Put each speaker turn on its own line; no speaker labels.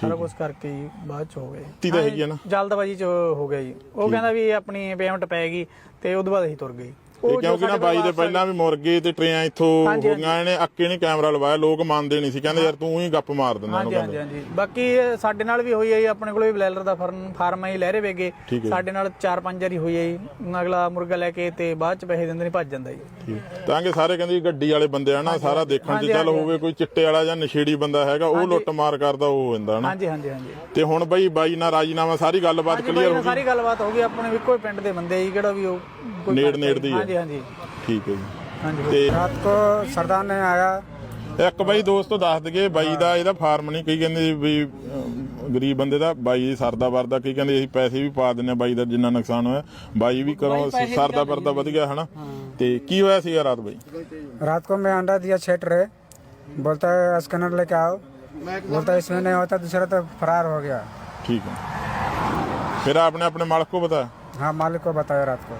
ਸਾਰਾ ਕੁਝ ਕਰਕੇ ਹੀ ਬਾਅਦ ਚ ਹੋ ਗਏ
ਤੀ ਤਾਂ ਹੈਗੀ ਆ ਨਾ।
ਜਲਦਬਾਜੀ ਚ ਹੋ ਗਿਆ ਜੀ। ਉਹ ਕਹਿੰਦਾ ਵੀ ਆਪਣੀ ਪੇਮੈਂਟ ਪੈ ਗਈ ਤੇ ਉਦੋਂ ਬਾਅਦ ਅਸੀਂ ਤੁਰ ਗਏ। ਜੋ
ਕਿਉਂਕਿ ਨਾ ਬਾਈ ਦੇ ਪਹਿਲਾਂ ਵੀ ਮੁਰਗੇ ਤੇ ਟਰੇਆਂ ਇੱਥੋਂ ਹੋ ਗਈਆਂ ਇਹਨੇ ਅੱਕੇ ਨਹੀਂ ਕੈਮਰਾ ਲਵਾਇਆ ਲੋਕ ਮੰਨਦੇ ਨਹੀਂ ਸੀ ਕਹਿੰਦੇ ਯਾਰ ਤੂੰ ਹੀ ਗੱਪ ਮਾਰ ਦਿੰਦਾ ਉਹਨੂੰ
ਹਾਂਜੀ ਹਾਂਜੀ ਹਾਂਜੀ। ਬਾਕੀ ਸਾਡੇ ਨਾਲ ਵੀ ਹੋਈ ਹੈ ਆਪਣੇ ਕੋਲ ਵੀ ਬਲੈਲਰ ਦਾ ਫਰਨ ਫਾਰਮ ਹੈ ਲਹਿਰੇ ਵੇਗੇ। ਸਾਡੇ ਨਾਲ ਚਾਰ ਪੰਜ ਵਾਰੀ ਹੋਈ ਹੈ ਅਗਲਾ ਮੁਰਗਾ ਲੈ ਕੇ ਤੇ ਬਾਅਦ ਚ ਪੈਸੇ ਦਿੰਦੇ ਨਹੀਂ ਭੱਜ ਜਾਂਦਾ ਜੀ।
ਤਾਂ ਕਿ ਸਾਰੇ ਕਹਿੰਦੇ ਗੱਡੀ ਵਾਲੇ ਬੰਦੇ ਆ ਨਾ ਸਾਰਾ ਦੇਖਣ ਚ
ਹਾਂਜੀ,
ਚੱਲ। ਹੋਵੇ ਕੋਈ ਚਿੱਟੇ ਵਾਲਾ ਜਾਂ ਨਸ਼ੇੜੀ ਬੰਦਾ ਹੈਗਾ ਉਹ ਲੁੱਟ ਮਾਰ ਕਰਦਾ ਉਹ ਹੋ ਜਾਂਦਾ ਨਾ।
ਹਾਂਜੀ ਹਾਂਜੀ ਹਾਂਜੀ।
ਤੇ ਹੁਣ ਬਈ ਬਾਈ ਨਾਲ ਰਾਜੀਨਾਮਾ ਸਾਰੀ ਗੱਲਬਾਤ ਕਲੀਅਰ ਹੋ ਗਈ?
ਸਾਰੀ ਗੱਲਬਾਤ ਹੋ ਗਈ ਆਪਣੇ ਕੋਈ ਪਿੰਡ ਦੇ ਬੰਦੇ ਜੀ ਕਿਹੜਾ ਵੀ ਉਹ
ਨੇੜ- ਨੇੜ ਦੀ ਹੈ।
ਹਾਂਜੀ ਹਾਂਜੀ
ਠੀਕ ਹੈ ਜੀ
ਹਾਂਜੀ
ਤੇ
रात को सरदार ने आया
ਇੱਕ ਬਾਈ ਦੋਸਤੋ ਦੱਸ ਦਈਏ ਬਾਈ ਦਾ ਇਹਦਾ ਫਾਰਮ ਨਹੀਂ ਕਈ ਕਹਿੰਦੇ ਵੀ ਅਮ, ਗਰੀਬ ਬੰਦੇ ਦਾ ਬਾਈ ਸਰਦਾ ਵਰਦਾ ਕਈ ਕਹਿੰਦੇ ਅਸੀਂ ਪੈਸੇ ਵੀ ਪਾ ਦਿੰਨੇ ਆ ਬਾਈ ਦਾ ਜਿੰਨਾ ਨੁਕਸਾਨ ਹੋਇਆ ਬਾਈ ਵੀ ਕਰੋ ਸਰਦਾ ਵਰਦਾ ਵਧ ਗਿਆ ਹਨਾ ਤੇ ਕੀ ਹੋਇਆ ਸੀਗਾ ਰਾਤ ਬਾਈ
रात को मैं अंडा दिया छेट रहे बोलता है स्कैनर लेके आओ बोलता है इसमें नहीं होता दूसरा तो फरार हो गया
ठीक है फिर आपने अपने मालिक को बताया
हाँ मालिक को बताया रात को